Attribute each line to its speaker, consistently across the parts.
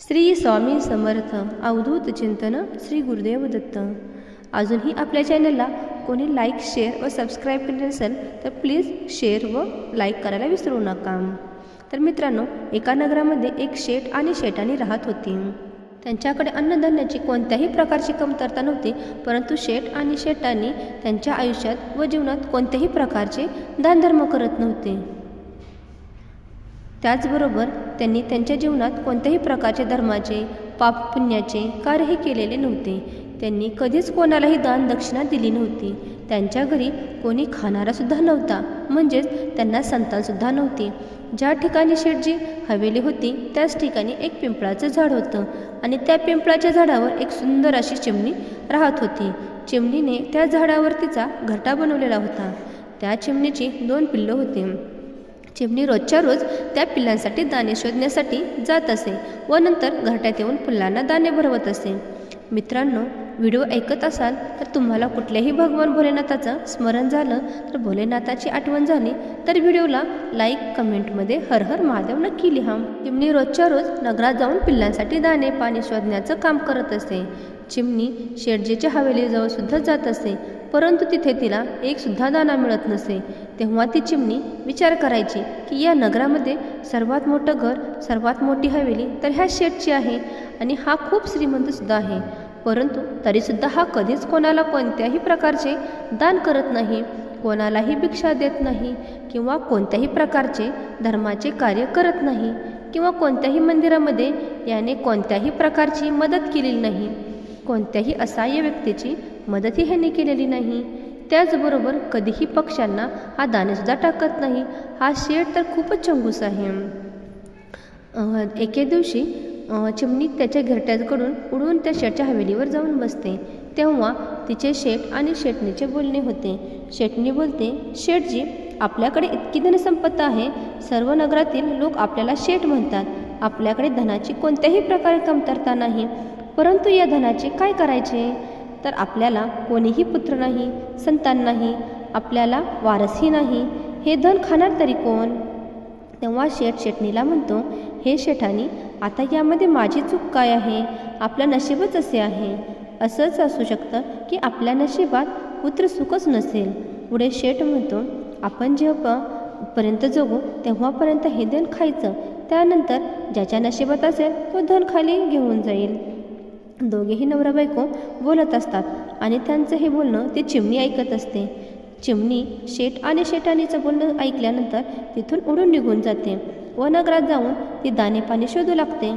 Speaker 1: श्री स्वामी समर्थ अवधूत चिंतन श्री गुरुदेव दत्त. अजूनही आपल्या चॅनलला कोणी लाईक शेअर व सबस्क्राईब केले नसेल तर प्लीज शेअर व लाईक करायला विसरू नका. तर मित्रांनो एका नगरामध्ये एक शेठ आणि शेठाणी राहत होती. त्यांच्याकडे अन्नधान्याची कोणत्याही प्रकारची कमतरता नव्हती परंतु शेठ आणि शेठांनी त्यांच्या आयुष्यात व जीवनात कोणत्याही प्रकारचे दानधर्म करत नव्हते. त्याचबरोबर त्यांनी त्यांच्या जीवनात कोणत्याही प्रकारचे धर्माचे पाप पुण्याचे कार्यही केलेले नव्हते. त्यांनी कधीच कोणालाही दान दक्षिणा दिली नव्हती. त्यांच्या घरी कोणी खाणारासुद्धा नव्हता. म्हणजेच त्यांना संतानसुद्धा नव्हती. ज्या ठिकाणी शेठजी हवेली होती त्याच ठिकाणी एक पिंपळाचं झाड होतं आणि त्या पिंपळाच्या झाडावर एक सुंदर अशी चिमणी राहत होती. चिमणीने त्या झाडावर तिचा घरटा बनवलेला होता. त्या चिमणीची दोन पिल्लं होती. चिमणी रोजच्या रोज त्या पिल्लांसाठी दाणे शोधण्यासाठी जात असे व नंतर घरट्यात येऊन पिल्लांना दाणे भरवत असे. मित्रांनो व्हिडिओ ऐकत असाल तर तुम्हाला कुठल्याही भगवान भोलेनाथाचं स्मरण झालं तर भोलेनाथाची आठवण झाली तर व्हिडिओला लाईक कमेंटमध्ये हर हर महादेव नक्की लिहा. चिमणी रोजच्या रोज नगरात जाऊन पिल्लांसाठी दाणे पाणी शोधण्याचं काम करत असे. चिमणी शेडजेच्या हवेलीजवळ सुद्धा जात असे. परंतु तिथे तिला एकसुद्धा दाना मिळत नसे. तेव्हा ती चिमणी विचार करायची की या नगरामध्ये सर्वात मोठं घर सर्वात मोठी हवेली तर ह्या शेटची आहे आणि हा खूप श्रीमंतसुद्धा आहे. परंतु तरीसुद्धा हा कधीच कोणाला कोणत्याही प्रकारचे दान करत नाही कोणालाही भिक्षा देत नाही किंवा कोणत्याही प्रकारचे धर्माचे कार्य करत नाही किंवा कोणत्याही मंदिरामध्ये याने कोणत्याही प्रकारची मदत केलेली नाही. कोणत्याही असहाय्य व्यक्तीची मदतही ह्यांनी केलेली नाही. त्याचबरोबर कधीही पक्ष्यांना हा दाणेसुद्धा टाकत नाही. हा शेड तर खूपच चंगूस आहे. एके दिवशी चिमणी त्याच्या घरट्याकडून उडून त्या शेटच्या हवेलीवर जाऊन बसते. तेव्हा तिचे शेट आणि शेटणीचे बोलणे होते. शेटणी बोलते शेटजी आपल्याकडे इतकी धनसंपत्ती आहे. सर्व नगरातील लोक आपल्याला शेट म्हणतात. आपल्याकडे धनाची कोणत्याही प्रकारे कमतरता नाही. परंतु या धनाचे काय करायचे? तर आपल्याला कोणीही पुत्र नाही संतान नाही आपल्याला वारसही नाही. हे धन खाणार तरी कोण? तेव्हा शेठ शेटणीला म्हणतो हे शेठानी आता यामध्ये माझी चूक काय आहे? आपलं नशीबच असे आहे. असंच असू शकतं की आपल्या नशिबात पुत्र सुखच नसेल. पुढे शेठ म्हणतो आपण जेव्हा पर्यंत जगू तेव्हापर्यंत हे धन खायचं. त्यानंतर ज्याच्या नशिबात असेल तो धन खाली घेऊन जाईल. दोघेही नवरा बायको बोलत असतात आणि त्यांचं हे बोलणं ती चिमणी ऐकत असते. चिमणी शेट आणि शेटाणीचं बोलणं ऐकल्यानंतर तिथून उडून निघून जाते वनगरात जाऊन ती दाणे पाणी शोधू लागते.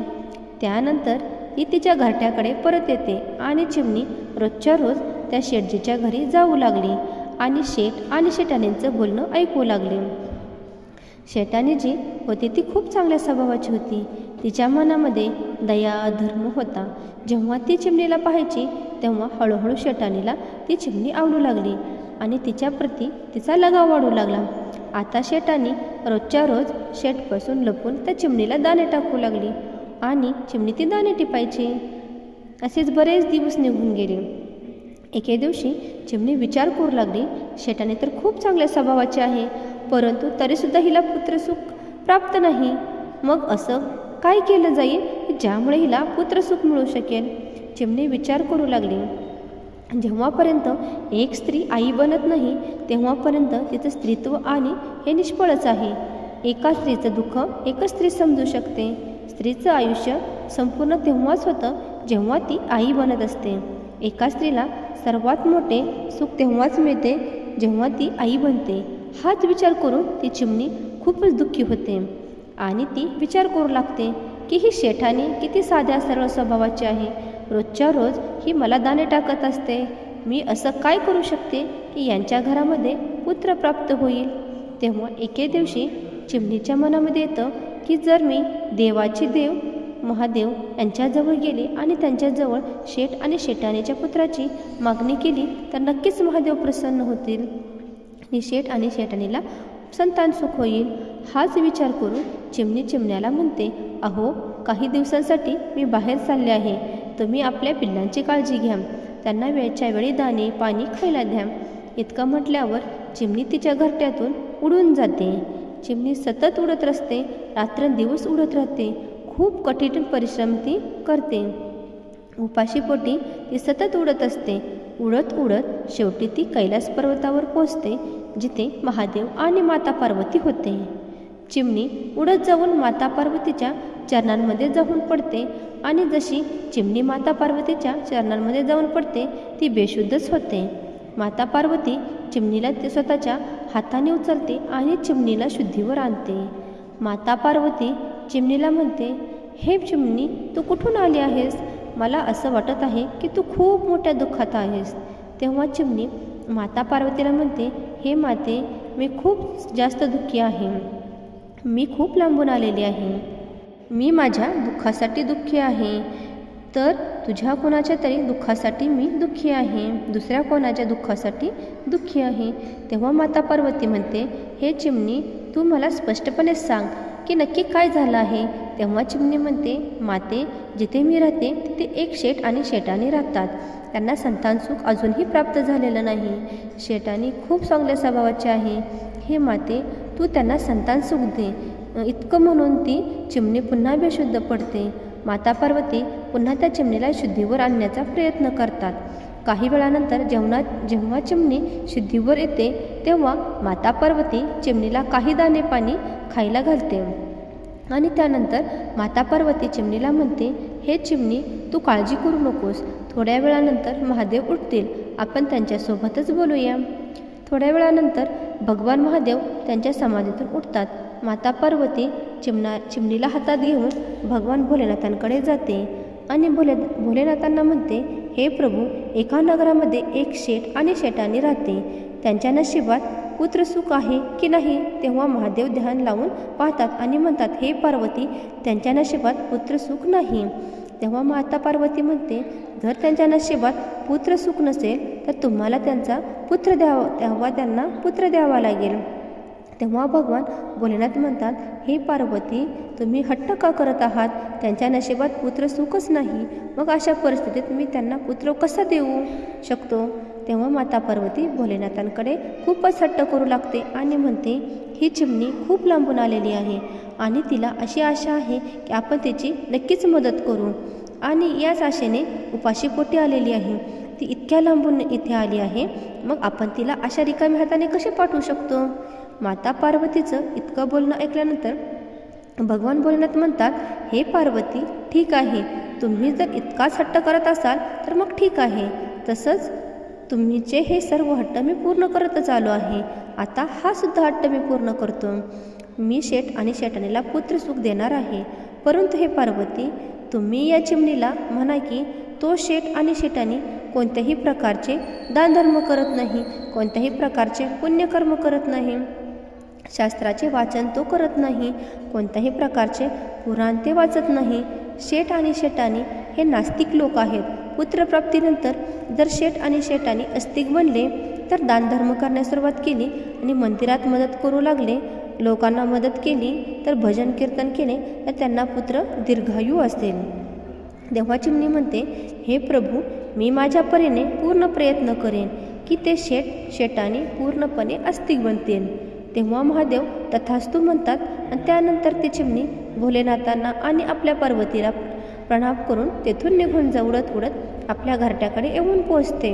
Speaker 1: त्यानंतर ती तिच्या घरट्याकडे परत येते आणि चिमणी रोजच्या रोज त्या शेटजीच्या घरी जाऊ लागली आणि शेट आणि शेटाणींचं बोलणं ऐकू लागले. शेटाणीजी जी होती ती खूप चांगल्या स्वभावाची होती. तिच्या मनामध्ये दया धर्म होता. जेव्हा ती चिमणीला पाहायची तेव्हा हळूहळू शेटाणीला ती चिमणी आवडू लागली आणि तिच्याप्रती तिचा लगाव वाढू लागला. आता शेटानी रोजच्या रोज शेटपासून लपून त्या चिमणीला दाणे टाकू लागली आणि चिमणी ती दाणे टिपायची. असेच बरेच दिवस निघून गेले. एके दिवशी चिमणी विचार करू लागली शेटाने तर खूप चांगल्या स्वभावाचे आहे परंतु तरीसुद्धा हिला पुत्रसुख प्राप्त नाही. मग असं काय केलं जाईल? ज्यामुळे हिला पुत्रसुख मिळू शकेल. चिमणी विचार करू लागली. जेव्हापर्यंत एक स्त्री आई बनत नाही तेव्हापर्यंत तिचं स्त्रीत्व आणि हे निष्फळच आहे. एका स्त्रीचं दुःख एकच स्त्री समजू शकते. स्त्रीचं आयुष्य संपूर्ण तेव्हाच होतं जेव्हा ती आई बनत असते. एका स्त्रीला सर्वात मोठे सुख तेव्हाच मिळते जेव्हा ती आई बनते. हाच विचार करून ती चिमणी खूपच दुःखी होते. आणि ती विचार करू लागते की ही शेठाणी किती साध्या सरळ स्वभावाची आहे. रोजच्या रोज ही मला दाणे टाकत असते. मी असं काय करू शकते की यांच्या घरामध्ये पुत्र प्राप्त होईल? तेव्हा एके दिवशी चिमणीच्या मनामध्ये येतं की जर मी देवाची देव महादेव यांच्याजवळ गेले आणि त्यांच्याजवळ शेठ आणि शेटाणीच्या पुत्राची मागणी केली तर नक्कीच महादेव प्रसन्न होतील. आणि शेठ आणि शेटाणीला संतान सुख होईल. हाच विचार करून चिमणी चिमण्याला म्हणते अहो काही दिवसांसाठी मी बाहेर चालले आहे. तुम्ही आपल्या पिल्लांची काळजी घ्या. त्यांना वेळच्या वेळी दाणे पाणी खायला द्या. इतकं म्हटल्यावर चिमणी तिच्या घरट्यातून उडून जाते. चिमणी सतत उडत असते रात्रंदिवस उडत राहते. खूप कठीण परिश्रम ती करते. उपाशीपोटी ती सतत उडत असते. उडत उडत शेवटी ती कैलास पर्वतावर पोचते जिथे महादेव आणि माता पार्वती होते. चिमणी उडत जाऊन माता पार्वतीच्या चरणांमध्ये जाऊन पडते. आणि जशी चिमणी माता पार्वतीच्या चरणांमध्ये जाऊन पडते ती बेशुद्धच होते. माता पार्वती चिमणीला ते स्वतःच्या हाताने उचलते आणि चिमणीला शुद्धीवर आणते. माता पार्वती चिमणीला म्हणते हे चिमणी तू कुठून आली आहेस? मला असं वाटत आहे की तू खूप मोठ्या दुःखात आहेस. तेव्हा चिमणी माता पार्वतीला म्हणते हे माते मी खूप जास्त दुःखी आहे. मी खूप लांबून आलेली आहे. मी माझ्या दुःखासाठी दुःखी आहे. तर तुझ्या कोणाच्या तरी दुःखासाठी मी दुःखी आहे. दुसऱ्या कोणाच्या दुःखासाठी दुःखी आहे. तेव्हा माता पार्वती म्हणते हे चिमणी तू मला स्पष्टपणे सांग की नक्की काय झालं आहे. तेव्हा चिमणी म्हणते माते जिथे मी राहते तिथे एक शेठ आणि शेटाने राहतात. त्यांना संतानसुख अजूनही प्राप्त झालेलं नाही. शेटाने खूप चांगल्या स्वभावाचे आहे. हे माते तू त्यांना संतान सुख दे. इतकं म्हणून ती चिमणी पुन्हा बेशुद्ध पडते. माता पार्वती पुन्हा त्या चिमणीला शुद्धीवर आणण्याचा प्रयत्न करतात. काही वेळानंतर जेवणा जेव्हा चिमणी शुद्धीवर येते तेव्हा माता पार्वती चिमणीला काही दाणे पाणी खायला घालते. आणि त्यानंतर माता पार्वती चिमणीला म्हणते हे चिमणी तू काळजी करू नकोस. थोड्या वेळानंतर महादेव उठतील. आपण त्यांच्यासोबतच बोलूया. थोड्या वेळानंतर भगवान महादेव त्यांच्या समाधीतून उठतात. माता पार्वती चिमणा चिमणीला हातात घेऊन भगवान भोलेनाथांकडे जाते आणि भोले भोलेनाथांना म्हणते हे प्रभू एका नगरामध्ये एक शेठ आणि शेटानी राहते. त्यांच्या नशिबात पुत्रसुख आहे की नाही तेव्हा महादेव ध्यान लावून पाहतात आणि म्हणतात हे पार्वती त्यांच्या नशिबात पुत्रसुख नाही. तेव्हा माता पार्वती म्हणते जर त्यांच्या नशिबात पुत्रसुख नसेल तर तुम्हाला त्यांचा पुत्र द्यावा तेव्हा त्यांना पुत्र द्यावा लागेल. तेव्हा भगवान भोलेनाथ म्हणतात हे पार्वती तुम्ही हट्ट का करत आहात? त्यांच्या नशिबात पुत्र सुखच नाही. मग अशा परिस्थितीत मी त्यांना पुत्र कसा देऊ शकतो? तेव्हा माता पार्वती भोलेनाथांकडे खूपच हट्ट करू लागते आणि म्हणते ही चिमणी खूप लांबून आलेली आहे आणि तिला अशी आशा आहे की आपण तिची नक्कीच मदत करू. आणि याच आशेने उपाशीपोटी आलेली आहे. ती इतक्या लांबून इथे आली आहे मग आपण तिला अशा रिकाम्या हाताने कसे पाठवू शकतो? माता पार्वतीचं इतकं बोलणं ऐकल्यानंतर भगवान बोलण्यात म्हणतात हे पार्वती ठीक आहे. तुम्ही जर इतकाच हट्ट करत असाल तर मग ठीक आहे. तसंच तुम्हीचे हे सर्व हट्ट मी पूर्ण करतच आलो आहे आता हा सुद्धा हट्ट मी पूर्ण करतो. मी शेठ आणि शेटाणीला पुत्र सुख देणार आहे. परंतु हे पार्वती तुम्ही या चिमणीला म्हणा की तो शेठ आणि शेटाणी कोणत्याही प्रकारचे दानधर्म करत नाही कोणत्याही प्रकारचे पुण्यकर्म करत नाही. शास्त्राचे वाचन तो करत नाही कोणत्याही प्रकारचे पुराण ते वाचत नाही. शेठ आणि शेटाणी हे नास्तिक लोक आहेत. पुत्रप्राप्तीनंतर जर शेठ आणि शेटाणी अस्तिक बनले तर दानधर्म करण्यास सुरुवात केली आणि मंदिरात मदत करू लागले. लोकांना मदत केली तर भजन कीर्तन केले तर त्यांना पुत्र दीर्घायू असेल. तेव्हा चिमणी म्हणते हे प्रभू मी माझ्या परीने पूर्ण प्रयत्न करेन की ते शेट शेटाने पूर्णपणे अस्तिक बनतील तेव्हा महादेव तथास्तू म्हणतात आणि त्यानंतर ती चिमणी भोलेनाथांना आणि आपल्या पार्वतीला प्रणाम करून तेथून निघून जा उडत उडत आपल्या घरट्याकडे येऊन पोहोचते.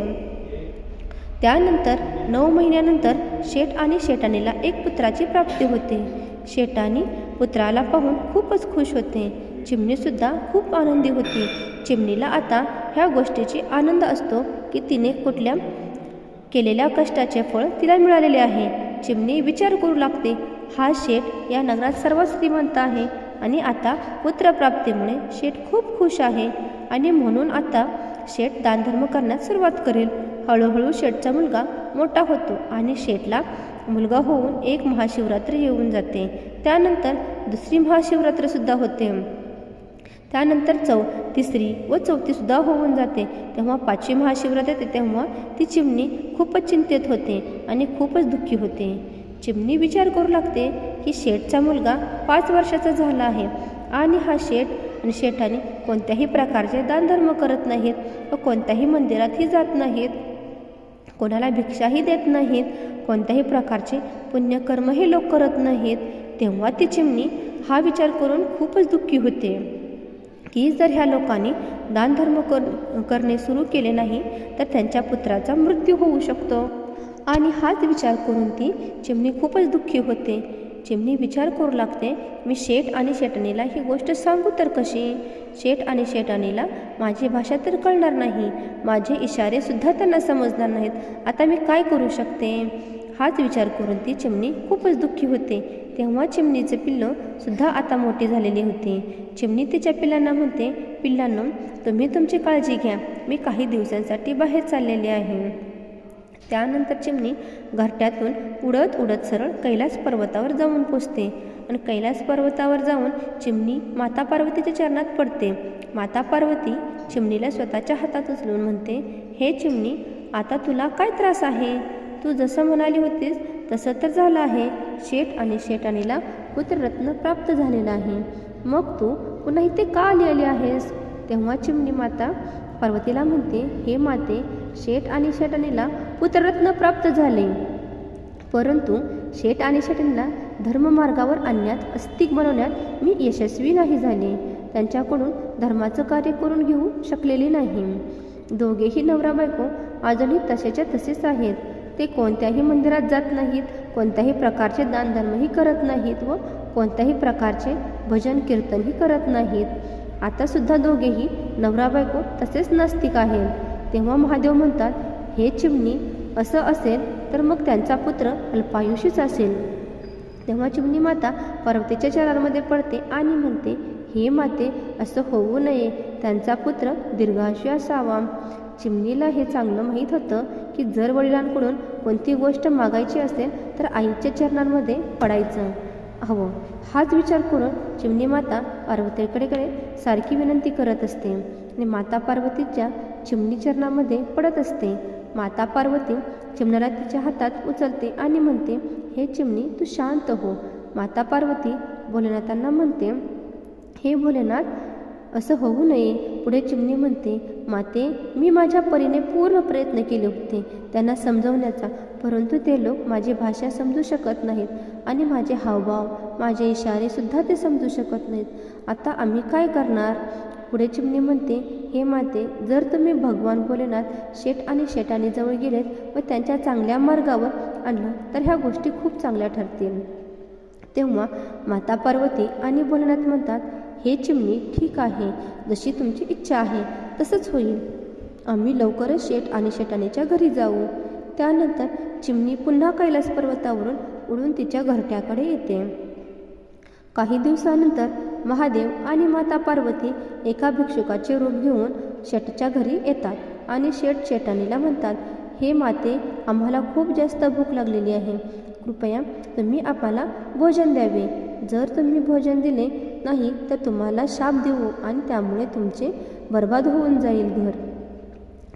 Speaker 1: त्यानंतर नऊ महिन्यानंतर शेठ आणि शेटाणीला एक पुत्राची प्राप्ती होते. शेटाणी पुत्राला पाहून खूपच खुश होते. चिमणीसुद्धा खूप आनंदी होती. चिमणीला आता ह्या गोष्टीची आनंद असतो की तिने कुठल्या केलेल्या कष्टाचे फळ तिला मिळालेले आहे. चिमणी विचार करू लागते हा शेठ या नगरात सर्वात श्रीमंत आहे आणि आता पुत्रप्राप्तीमुळे शेठ खूप खुश आहे आणि म्हणून आता शेठ दानधर्म करण्यास सुरुवात करेल. हळूहळू शेठचा मुलगा मोठा होतो आणि शेठला मुलगा होऊन एक महाशिवरात्र येऊन जाते. त्यानंतर दुसरी महाशिवरात्रसुद्धा होते. त्यानंतर चौ तिसरी व चौथीसुद्धा होऊन जाते. तेव्हा पाचवी महाशिवरात्र येते तेव्हा ती चिमणी खूपच चिंतेत होते आणि खूपच दुःखी होते. चिमणी विचार करू लागते की शेठचा मुलगा पाच वर्षाचा झाला आहे आणि हा शेठ आणि शेठाने कोणत्याही प्रकारचे दानधर्म करत नाहीत व कोणत्याही मंदिरातही जात नाहीत. कोणाला भिक्षाही देत नाहीत. कोणत्याही प्रकारचे पुण्यकर्मही लोक करत नाहीत. तेव्हा ती चिमणी हा विचार करून खूपच दुःखी होते. की जर ह्या लोकांनी दानधर्म कर करणे सुरू केले नाही तर त्यांच्या पुत्राचा मृत्यू होऊ शकतो. आणि हाच विचार करून ती चिमणी खूपच दुःखी होते. चिमणी विचार करू लागते मी शेठ आणि शेटणीला ही गोष्ट सांगू तर कशी? शेठ आणि शेटाणीला माझी भाषा तर कळणार नाही. माझे इशारेसुद्धा त्यांना समजणार नाहीत. आता मी काय करू शकते? हाच विचार करून ती चिमणी खूपच दुःखी होते. तेव्हा चिमणीचे पिल्लं सुद्धा आता मोठी झालेली होती. चिमणी तिच्या पिल्लांना म्हणते पिल्लांनो तुम्ही तुमची काळजी घ्या. मी काही दिवसांसाठी बाहेर चाललेले आहे. त्यानंतर चिमणी घरट्यातून उडत उडत सरळ कैलास पर्वतावर जाऊन पोचते. आणि कैलास पर्वतावर जाऊन चिमणी माता पार्वतीच्या चरणात पडते. माता पार्वती चिमणीला स्वतःच्या हातात उचलून म्हणते हे चिमणी आता तुला काय त्रास आहे? तू जसं म्हणाली होतीस तसं तर झालं आहे. शेठ आणि शेटाणीला पुत्ररत्न प्राप्त झालेलं आहे मग तू पुन्हा इथे का आली आहेस? तेव्हा चिमणी माता पार्वतीला म्हणते हे माते शेठ आणि शेटाणीला पुत्ररत्न प्राप्त झाले. परंतु शेठ आणि शेटाणीला धर्ममार्गावर आणण्यात अस्तिक बनवण्यात मी यशस्वी नाही झाले. त्यांच्याकडून धर्माचं कार्य करून घेऊ शकलेले नाही. दोघेही नवरा बायको अजूनही तसेच्या तसेच आहेत. ते कोणत्याही मंदिरात जात नाहीत कोणत्याही प्रकारचे दानधर्मही करत नाहीत व कोणत्याही प्रकारचे भजन कीर्तनही करत नाहीत. आतासुद्धा दोघेही नवरा बायको तसेच नास्तिक आहेत. तेव्हा महादेव म्हणतात हे चिमणी असं असेल तर मग त्यांचा पुत्र अल्पायुषीच असेल. तेव्हा चिमणी माता पर्वतीच्या चरणांमध्ये पडते आणि म्हणते हे माते असं होऊ नये. त्यांचा पुत्र दीर्घाशी असावा. चिमणीला हे चांगलं माहीत होतं की जर वडिलांकडून कोणती गोष्ट मागायची असेल तर आईच्या चरणांमध्ये पडायचं. हवं हाच विचार करून चिमणी माता पार्वतीकडेकडे सारखी विनंती करत असते आणि माता पार्वतीच्या चिमणी चरणामध्ये पडत असते. माता पार्वती चिमण्याला तिच्या हातात उचलते आणि म्हणते हे चिमणी तू शांत हो. माता पार्वती भोलेनाथांना म्हणते हे भोलेनाथ असं होऊ नये. पुढे चिमणी म्हणते माते मी माझ्या परीने पूर्ण प्रयत्न केले होते त्यांना समजवण्याचा परंतु ते लोक माझी भाषा समजू शकत नाहीत आणि माझे हावभाव माझे इशारेसुद्धा ते समजू शकत नाहीत. आता आम्ही काय करणार? पुढे चिमणी म्हणते हे माते जर तुम्ही भगवान भोलेनाथ शेठ आणि शेटाणीजवळ गेलेत व त्यांच्या चांगल्या मार्गावर आणलं तर ह्या गोष्टी खूप चांगल्या ठरतील. तेव्हा माता पार्वती आणि भोलेनाथ म्हणतात हे चिमणी ठीक आहे जशी तुमची इच्छा आहे तसंच होईल. आम्ही लवकरच शेठ आणि शेटाणीच्या घरी जाऊ. त्यानंतर चिमणी पुन्हा कैलास पर्वतावरून उडून तिच्या घरट्याकडे येते. काही दिवसानंतर महादेव आणि माता पार्वती एका भिक्षुकाचे रूप घेऊन शेटच्या घरी येतात आणि शेठ शेटाणीला म्हणतात हे माते आम्हाला खूप जास्त भूक लागलेली आहे. कृपया तुम्ही आम्हाला भोजन द्यावे. जर तुम्ही भोजन दिले नाही तर तुम्हाला शाप देऊ आणि त्यामुळे तुमचे बर्बाद होऊन जाईल घर.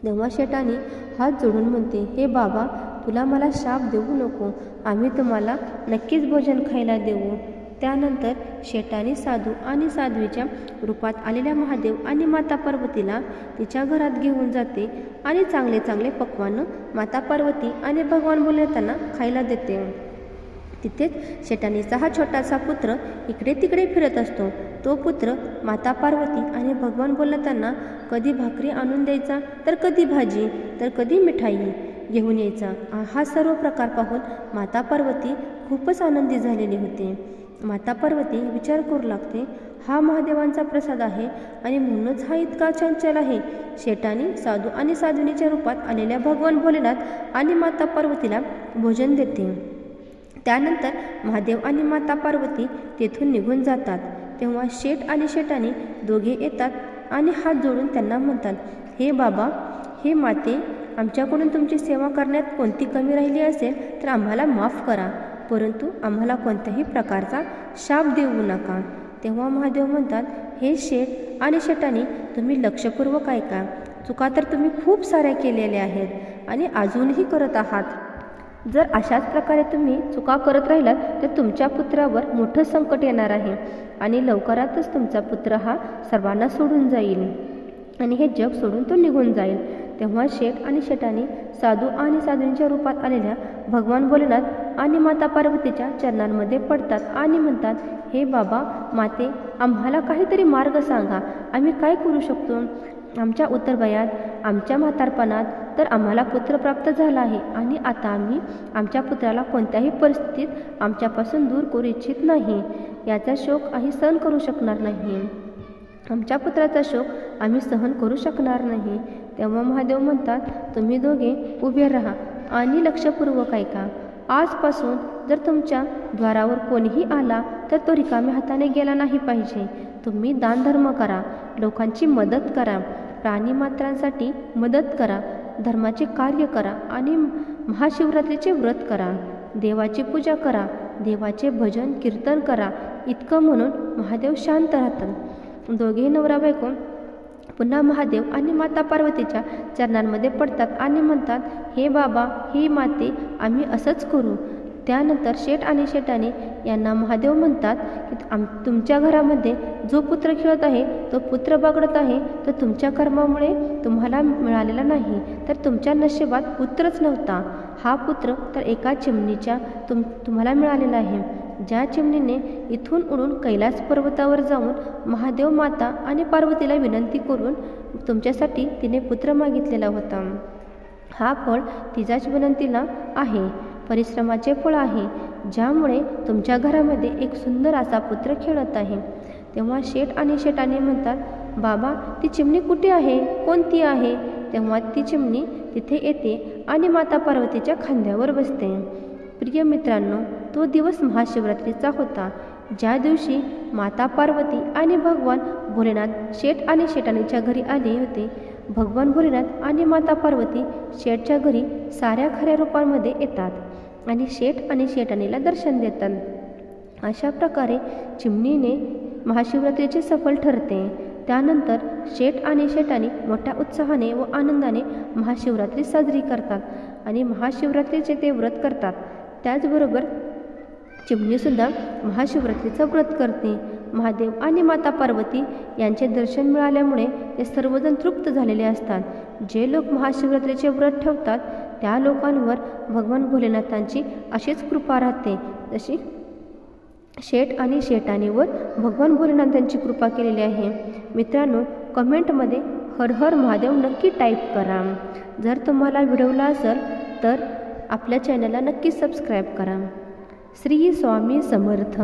Speaker 1: तेव्हा शेटाने हात जोडून म्हणते हे बाबा तुला मला शाप देऊ नको. आम्ही तुम्हाला नक्कीच भोजन खायला देऊ. त्यानंतर शेटाने साधू आणि साध्वीच्या रूपात आलेल्या महादेव आणि माता पार्वतीला तिच्या घरात घेऊन जाते आणि चांगले चांगले पक्वानं माता पार्वती आणि भगवान भोलेनाथांना खायला देते. तिथेच शेटाणीचा हा छोटासा पुत्र इकडे तिकडे फिरत असतो. तो पुत्र माता पार्वती आणि भगवान बोलताना कधी भाकरी आणून द्यायचा तर कधी भाजी तर कधी मिठाई घेऊन यायचा. हा सर्व प्रकार पाहून माता पार्वती खूपच आनंदी झालेली होती. माता पार्वती विचार करू लागते हा महादेवांचा प्रसाद आहे आणि म्हणूनच हा इतका चंचल आहे. शेटानी साधू आणि साधुनीच्या रूपात आलेल्या भगवान भोलेनाथ आणि माता पार्वतीला भोजन देते. त्यानंतर महादेव आणि माता पार्वती तेथून निघून जातात. तेव्हा शेठ आणि शेटाने दोघे येतात आणि हात जोडून त्यांना म्हणतात हे बाबा हे माते आमच्याकडून तुमची सेवा करण्यात कोणती कमी राहिली असेल तर आम्हाला माफ करा. परंतु आम्हाला कोणत्याही प्रकारचा शाप देऊ नका. तेव्हा महादेव म्हणतात हे शेठ आणि शेटाने तुम्ही लक्षपूर्वक ऐका. चुका तर तुम्ही खूप साऱ्या केलेल्या आहेत आणि अजूनही करत आहात. जर अशाच प्रकारे तुम्ही चुका करत राहिलात तर तुमच्या पुत्रावर मोठं संकट येणार आहे आणि लवकरातच तुमचा पुत्र हा सर्वांना सोडून जाईल. आणि हे जग सोडून तो निघून जाईल. तेव्हा शेठ आणि शेटाने साधू आणि साधूंच्या रूपात आलेल्या भगवान भोलेनाथ आणि माता पार्वतीच्या चरणांमध्ये पडतात आणि म्हणतात हे बाबा माते आम्हाला काहीतरी मार्ग सांगा. आम्ही काय करू शकतो? आमच्या उत्तरवयात आमच्या म्हातारपणात तर आम्हाला पुत्र प्राप्त झाला आहे आणि आता आम्ही आमच्या पुत्राला कोणत्याही परिस्थितीत आमच्यापासून दूर करू इच्छित नाही. याचा शोक आम्ही सहन करू शकणार नाही. आमच्या पुत्राचा शोक आम्ही सहन करू शकणार नाही. तेव्हा महादेव म्हणतात तुम्ही दोघे उभे राहा आणि लक्षपूर्वक ऐका. आजपासून जर तुमच्या द्वारावर कोणीही आला तर तो रिकाम्या हाताने गेला नाही पाहिजे. तुम्ही दानधर्म करा. लोकांची मदत करा. प्राणीमात्रांसाठी मदत करा धर्माचे कार्य करा आणि महाशिवरात्रीचे व्रत करा. देवाची पूजा करा देवाचे भजन कीर्तन करा इतकं म्हणून महादेव शांत राहतात. दोघेही नवरा बायको पुन्हा महादेव आणि माता पार्वतीच्या चरणांमध्ये पडतात आणि म्हणतात हे बाबा हे माते आम्ही असंच करू. त्यानंतर शेठ आणि शेठाने यांना महादेव म्हणतात की आम तुमच्या घरामध्ये जो पुत्र खेळत आहे तो पुत्र बागडत आहे तर तुमच्या कर्मामुळे तुम्हाला मिळालेला नाही तर तुमच्या नशिबात पुत्रच नव्हता. हा पुत्र तर एका चिमणीच्या तुम तुम्हाला मिळालेला आहे. ज्या चिमणीने इथून उडून कैलास पर्वतावर जाऊन महादेव माता आणि पार्वतीला विनंती करून तुमच्यासाठी तिने पुत्र मागितलेला होता. हा फळ तिच्याच विनंतीला आहे. परिश्रमाचे फळ आहे ज्यामुळे तुमच्या घरामध्ये एक सुंदर असा पुत्र खेळत आहे. तेव्हा शेठ आणि शेटाने म्हणतात बाबा ती चिमणी कुठे आहे? कोणती आहे? तेव्हा ती चिमणी तिथे येते आणि माता पार्वतीच्या खांद्यावर बसते. प्रिय मित्रांनो तो दिवस महाशिवरात्रीचा होता. ज्या दिवशी माता पार्वती आणि भगवान भोलेनाथ शेठ आणि शेटाणीच्या घरी आले होते भगवान भोलेनाथ आणि माता पार्वती शेठच्या घरी साऱ्या खऱ्या रूपांमध्ये येतात. आणि शेठ आणि शेटाणीला दर्शन देतात. अशा प्रकारे चिमणीने महाशिवरात्रीचे सफल ठरते. त्यानंतर शेठ आणि शेटाणी मोठ्या उत्साहाने व आनंदाने महाशिवरात्री साजरी करतात आणि महाशिवरात्रीचे ते व्रत करतात. त्याचबरोबर चिमणीसुद्धा महाशिवरात्रीचं व्रत करते. महादेव आणि माता पार्वती यांचे दर्शन मिळाल्यामुळे ते सर्वजण तृप्त झालेले असतात. जे लोक महाशिवरात्रीचे व्रत ठेवतात त्या लोकांवर भगवान भोलेनाथांची अशीच कृपा राहते. जशी शेठ आणि शेटाणीवर भगवान भोलेनाथांची कृपा केलेली आहे. मित्रांनो कमेंटमध्ये हर हर महादेव नक्की टाईप करा. जर तुम्हाला व्हिडिओला असेल तर आपल्या चॅनलला नक्की सबस्क्राईब करा. श्री स्वामी समर्थ.